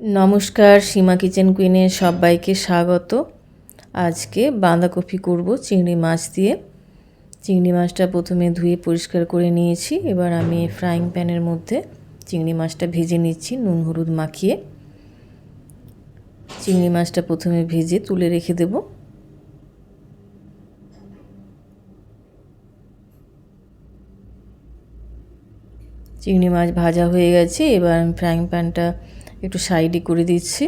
নমস্কার, সীমা কিচেন কুইনে সবাইকে স্বাগত। আজকে বাঁধাকপি করব চিংড়ি মাছ দিয়ে। চিংড়ি মাছটা প্রথমে ধুয়ে পরিষ্কার করে নিয়েছি। এবার আমি ফ্রাইং প্যানের মধ্যে চিংড়ি মাছটা ভেজে নিচ্ছি, নুন, হলুদ মাখিয়ে। চিংড়ি মাছটা প্রথমে ভেজে তুলে রেখে দেব। চিংড়ি মাছ ভাজা হয়ে গেছে। এবার আমি ফ্রাইং প্যানটা একটু সাইডে করে দিচ্ছি।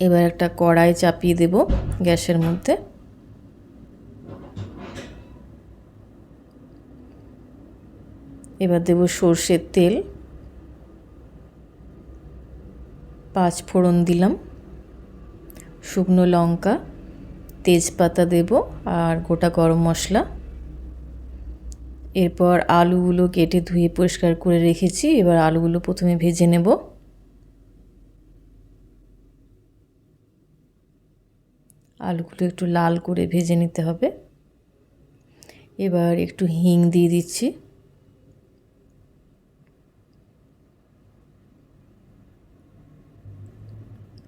এবার একটা কড়াই চাপিয়ে দেব গ্যাসের মধ্যে। এবার দেব সর্ষের তেল। পাঁচ ফোড়ন দিলাম। শুকনো লঙ্কা, তেজপাতা দেব আর গোটা গরম মশলা। এরপর আলুগুলো কেটে ধুয়ে পরিষ্কার করে রেখেছি। এবার আলুগুলো প্রথমে ভেজে নেব। আলুগুলো একটু লাল করে ভেজে নিতে হবে। এবার একটু হিং দিয়ে দিচ্ছি।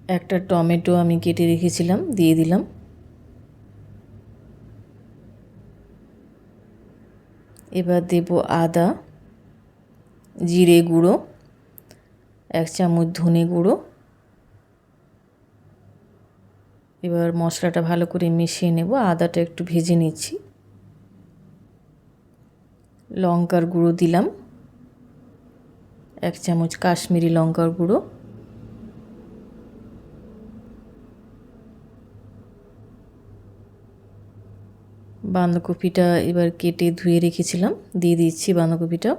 একটা টমেটো আমি কেটে রেখেছিলাম, দিয়ে দিলাম। এবার দেব আদা, জিরে গুঁড়ো, এক চামচ ধনে গুঁড়ো। এবার মশলাটা ভালো করে মিশিয়ে নেব, আদাটা একটু ভেজে নিচ্ছি। লঙ্কার গুঁড়ো দিলাম, এক চামচ কাশ্মীরি লঙ্কার গুঁড়ো। বাঁধাকপিটা এবার কেটে ধুয়ে রেখেছিলাম। দিয়ে দিচ্ছি বাঁধাকপিটা।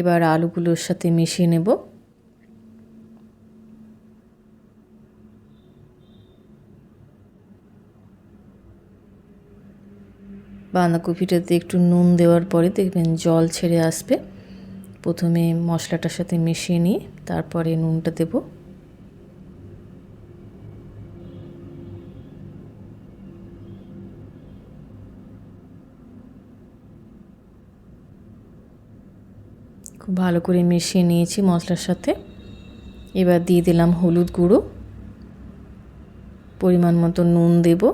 এবার আলুগুলোর সাথে মিশিয়ে নেব। বাঁধাকপিটাতে একটু নুন দেওয়ার পরে দেখবেন জল ছেড়ে আসবে। প্রথমে মশলাটার সাথে মিশিয়ে নিয়ে তারপরে নুনটা দেবো। খুব ভালো করে মিশিয়ে নিয়েছি মশলার সাথে। এবার দিয়ে দিলাম হলুদ গুঁড়ো। পরিমাণ মতো নুন দেব।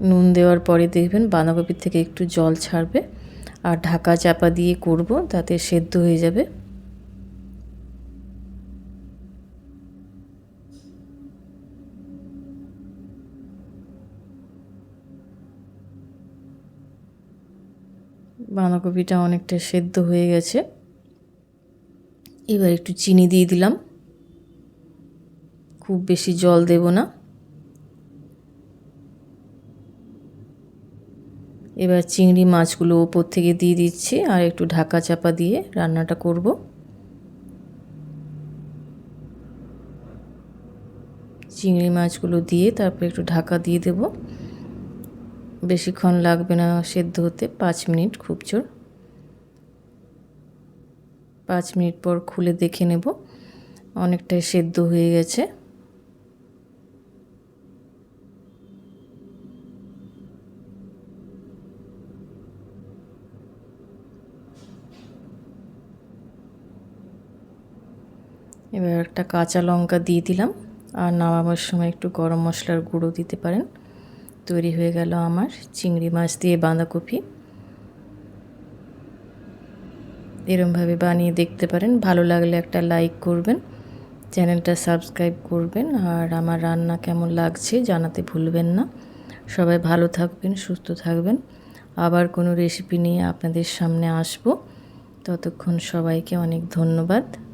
নুন দেওয়ার পরে দেখবেন বাঁধাকপির থেকে একটু জল ছাড়বে। আর ঢাকা চাপা দিয়ে করব, তাতে সেদ্ধ হয়ে যাবে। বাঁধাকপিটা অনেকটা সেদ্ধ হয়ে গেছে। এবার একটু চিনি দিয়ে দিলাম। খুব বেশি জল দেব না। এবার চিংড়ি মাছগুলো ওপর থেকে দিয়ে দিচ্ছি আর একটু ঢাকা চাপা দিয়ে রান্নাটা করব। চিংড়ি মাছগুলো দিয়ে তারপর একটু ঢাকা দিয়ে দেবো। বেশিক্ষণ লাগবে না, সেদ্ধ হতে পাঁচ মিনিট খুব জোর। পাঁচ মিনিট পর খুলে দেখে নেব অনেকটাই সেদ্ধ হয়ে গেছে। এবার একটা কাঁচা লঙ্কা দিয়ে দিলাম, আর নামাবার সময় একটু গরম মশলার গুঁড়ো দিতে পারেন। তৈরি হয়ে গেল আমার চিংড়ি মাছ দিয়ে বাঁধাকপি। এরমভাবে বানিয়ে দেখতে পারেন। ভালো লাগলে একটা লাইক করবেন, চ্যানেলটা সাবস্ক্রাইব করবেন, আর আমার রান্না কেমন লাগছে জানাতে ভুলবেন না। সবাই ভালো থাকবেন, সুস্থ থাকবেন। আবার কোনো রেসিপি নিয়ে আপনাদের সামনে আসব। ততক্ষণ সবাইকে অনেক ধন্যবাদ।